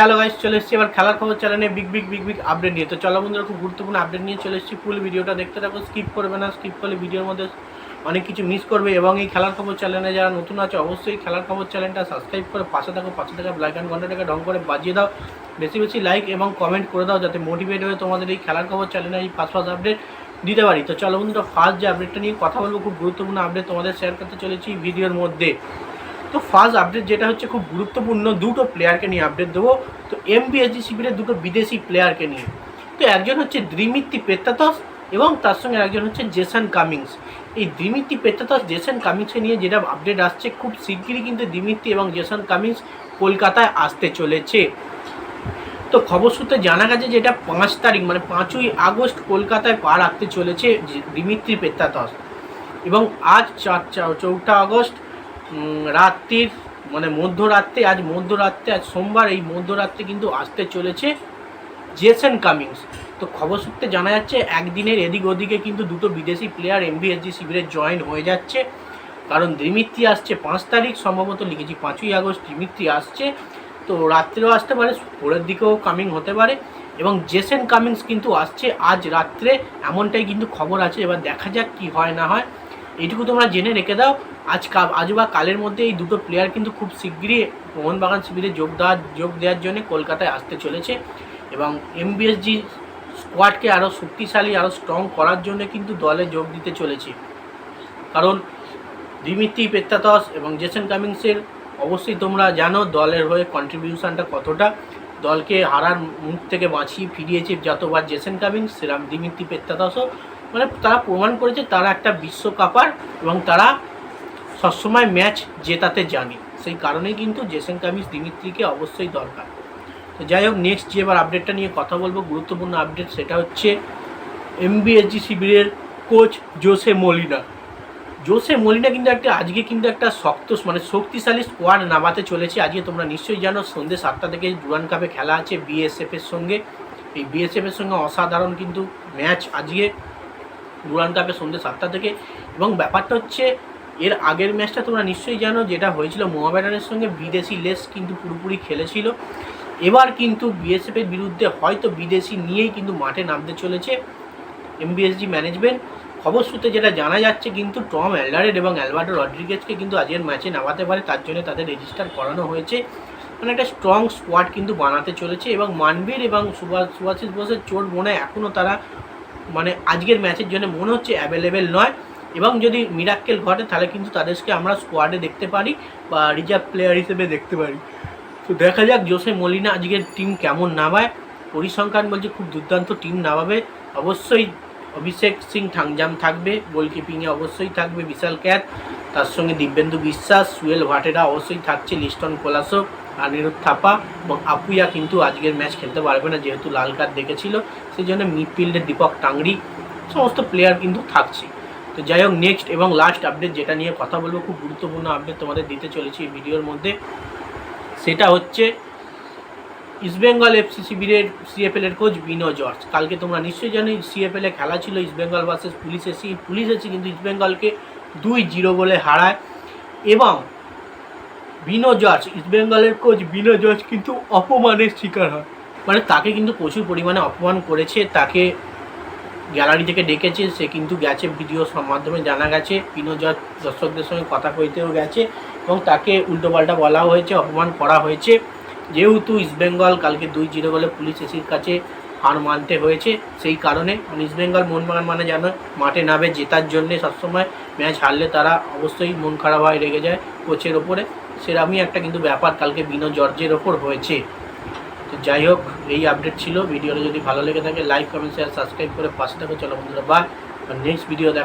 Hello guys চলে এসেছি এবার খেলার খবর চ্যানেলে big big big big update নিয়ে। তো চলো বন্ধুরা, খুব গুরুত্বপূর্ণ আপডেট নিয়ে চলে এসেছি। ফুল ভিডিওটা দেখতে থাকো স্কিপ করবে না স্কিপ করলে ভিডিওর মধ্যে অনেক কিছু মিস করবে। এবং এই খেলার খবর চ্যানেলে যারা নতুন আছে, অবশ্যই খেলার খবর চ্যানেলটা সাবস্ক্রাইব করে পাশে থাকো, পাশে থাকা ব্ল্যাক অ্যান্ড ঘন্টাটাকে ঢং করে বাজিয়ে দাও। বেশি বেশি লাইক এবং কমেন্ট করে দাও, যাতে মোটিভেট হয়ে তোমাদের এই খেলার খবর চ্যানেলে এই পাঁচ পাঁচ আপডেট দিতে পারি। তো চলো বন্ধুরা ফার্স্ট যে আপডেটটা নিয়ে কথা বলব, খুব গুরুত্বপূর্ণ আপডেট তোমাদের শেয়ার করতে চলেছি ভিডিওর মধ্যে। তো ফার্স্ট আপডেট যেটা হচ্ছে খুব গুরুত্বপূর্ণ, দুটো প্লেয়ারকে নিয়ে আপডেট দেবো। তো এমবিএসজি শিবিরের দুটো বিদেশি প্লেয়ারকে নিয়ে। তো একজন হচ্ছে দ্রিমিত্তি পেত্তাতস এবং তার সঙ্গে একজন হচ্ছে জেসন কামিংস। এই দ্রিমিত্তি পেত্তাতস জেসন কামিংসকে নিয়ে যেটা আপডেট আসছে, খুব শিগগিরই কিন্তু দ্রিমিত্তি এবং জেসন কামিংস কলকাতায় আসতে চলেছে। তো খবর সূত্রে জানা গেছে যেটা পাঁচ তারিখ মানে পাঁচই আগস্ট কলকাতায় পা রাখতে চলেছে দিমিত্রি পেত্তাতস এবং আজ চার চৌঠা আগস্ট রাত্রির মানে মধ্যরাত্রে, আজ মধ্যরাত্রে, আজ সোমবার, এই মধ্যরাত্রে কিন্তু আসতে চলেছে জেসন কামিংস তো খবর সূত্রে জানা যাচ্ছে, একদিনের এদিক ওদিকে কিন্তু দুটো বিদেশি প্লেয়ার এমবিএসজি শিবিরে জয়েন হয়ে যাচ্ছে। কারণ দিমিত্রি আসছে পাঁচ তারিখ, সম্ভবত লিখেছি পাঁচই আগস্ট দিমিত্রি আসছে। তো রাত্রেও আসতে পারে, ভোরের দিকেও কামিং হতে পারে। এবং জেসেন কামিংস কিন্তু আসছে আজ রাত্রে, এমনটাই কিন্তু খবর আছে। এবার দেখা যাক কি হয় না হয়। এইটুকু তোমরা জেনে রেখে দাও। আজ আজ বা কালের মধ্যে এই দুটো প্লেয়ার কিন্তু খুব শীঘ্রই মোহনবাগান শিবিরে যোগ দেওয়ার যোগ দেওয়ার জন্য কলকাতায় আসতে চলেছে এবং এমবিএসজি স্কোয়াডকে আরও শক্তিশালী আরও স্ট্রং করার জন্য কিন্তু দলে যোগ দিতে চলেছে। কারণ দিমিত্রি পেত্তাতস এবং জেসন কামিংসের অবশ্যই তোমরা জানো দলের হয়ে কন্ট্রিবিউশনটা কতটা। দলকে হারার মুখ থেকে বাঁচিয়ে ফিরিয়েছে যতবার জেসন কামিংস সেরাম দিমিত্রি পেত্তাতসও মানে তারা প্রমাণ করেছে তারা একটা বিশ্বকাপার এবং তারা সবসময় ম্যাচ জেতাতে জানে। সেই কারণেই কিন্তু জেসেন কামিংস দিমিত্রিকে অবশ্যই দরকার। তো যাই হোক নেক্সট যে এবার আপডেটটা নিয়ে কথা বলব, গুরুত্বপূর্ণ আপডেট সেটা হচ্ছে এমবিএসজি শিবিরের coach Jose Molina. Jose Molina কিন্তু একটা, আজকে কিন্তু একটা শক্ত মানে শক্তিশালী স্কোয়াড নামাতে চলেছে। আজকে তোমরা নিশ্চয়ই জানো, সন্ধ্যে সাতটা থেকে ডুরান কাপে খেলা আছে বিএসএফ এর সঙ্গে। এই বিএসএফ এর সঙ্গে অসাধারণ কিন্তু ম্যাচ আজকে ডুরান কাপে সন্ধ্যে সাতটা থেকে। এবং ব্যাপারটা হচ্ছে, এর আগের ম্যাচটা তোমরা নিশ্চয়ই জানো, যেটা হয়েছিল মোহামেডানের সঙ্গে বিদেশি লেস কিন্তু পুরোপুরি খেলেছিল। এবার কিন্তু বিএসএফ এর বিরুদ্ধে হয়তো বিদেশি নিয়েই কিন্তু মাঠে নামতে চলেছে এমবিএসজি ম্যানেজমেন্ট। খবর সূত্রে যেটা জানা যাচ্ছে কিন্তু টম অ্যালডারেড এবং অ্যালবার্টো রড্রিগেজকে কিন্তু আজকের ম্যাচে নামাতে পারে, তার জন্য তাদের রেজিস্টার করানো হয়েছে। মানে একটা স্ট্রং স্কোয়াড কিন্তু বানাতে চলেছে এবং মানবীর এবং সুভাষ সুভাষিস বোসের চোট মনে এখনও তারা মানে আজকের ম্যাচের জন্য মনে হচ্ছে অ্যাভেলেবেল নয়। এবং যদি মিরাক্কেল ঘটে, তাহলে কিন্তু তাদেরকে আমরা স্কোয়াডে দেখতে পারি বা রিজার্ভ প্লেয়ার হিসেবে দেখতে পারি। তো দেখা যাক জোসে মলিনা আজকের টিম কেমন নামায়। পরিসংখ্যান বলছে খুব দুর্দান্ত টিম নামাবে। অবশ্যই অভিষেক সিং থাংজাম থাকবে গোলকিপিংয়ে অবশ্যই থাকবে বিশাল ক্যাট তার সঙ্গে দিব্যেন্দু বিশ্বাস, সুয়েল ভাটেরা অবশ্যই থাকছে লিস্টন কোলাসো অনিরুদ্ধ থাপা এবং আপুয়া কিন্তু আজকের ম্যাচ খেলতে পারবে না যেহেতু লাল কার্ড দেখেছিল। সেই জন্য মিডফিল্ডের দীপক টাংরি, সমস্ত প্লেয়ার কিন্তু থাকছে। তো যাই হোক নেক্সট এবং লাস্ট আপডেট যেটা নিয়ে কথা বলব, খুব গুরুত্বপূর্ণ আপডেট তোমাদের দিতে চলেছি এই ভিডিওর মধ্যে। সেটা হচ্ছে ইস্টবেঙ্গল এফসি শিবিরের সিএফএল এর কোচ বিনো জর্জ। কালকে তোমরা নিশ্চয়ই জানো সিএফএল খেলা ছিল East Bengal versus police AC police AC কিন্তু ইস্টবেঙ্গলকে দুই জিরো বলে হারায় এবং বিনো জর্জ ইস্টবেঙ্গলের কোচ বিনো জর্জ কিন্তু অপমানের শিকার হয়। মানে তাকে কিন্তু প্রচুর পরিমাণে অপমান করেছে, তাকে গ্যালারি থেকে ডেকেছে, সে কিন্তু গেছে ভিডিওর মাধ্যমে জানা গেছে, বিনো জর্জ দর্শকদের সঙ্গে কথা কইতেও গেছে এবং তাকে উল্টোপাল্টা বলা হয়েছে, অপমান করা হয়েছে। যেহেতু ইস্টবেঙ্গল কালকে দুই জিরো বলে পুলিশ এসির কাছে হার মানতে হয়েছে। সেই কারণে ইস্ট বেঙ্গল মোহনবাগান মানে যেন মাঠে নামে, জেতার জন্যে সবসময় ম্যাচ হারলে তারা অবশ্যই মন খারাপ হয়, রেগে যায় কোচের ওপরে। সেরকমই একটা কিন্তু ব্যাপার কালকে বিনো জর্জের ওপর হয়েছে। তো যাই হোক, এই আপডেট ছিল। ভিডিওটা যদি ভালো লেগে থাকে লাইক কমেন্ট শেয়ার সাবস্ক্রাইব করে পাশে থাকো। চলো বন্ধুরা বা নেক্সট ভিডিও দেখা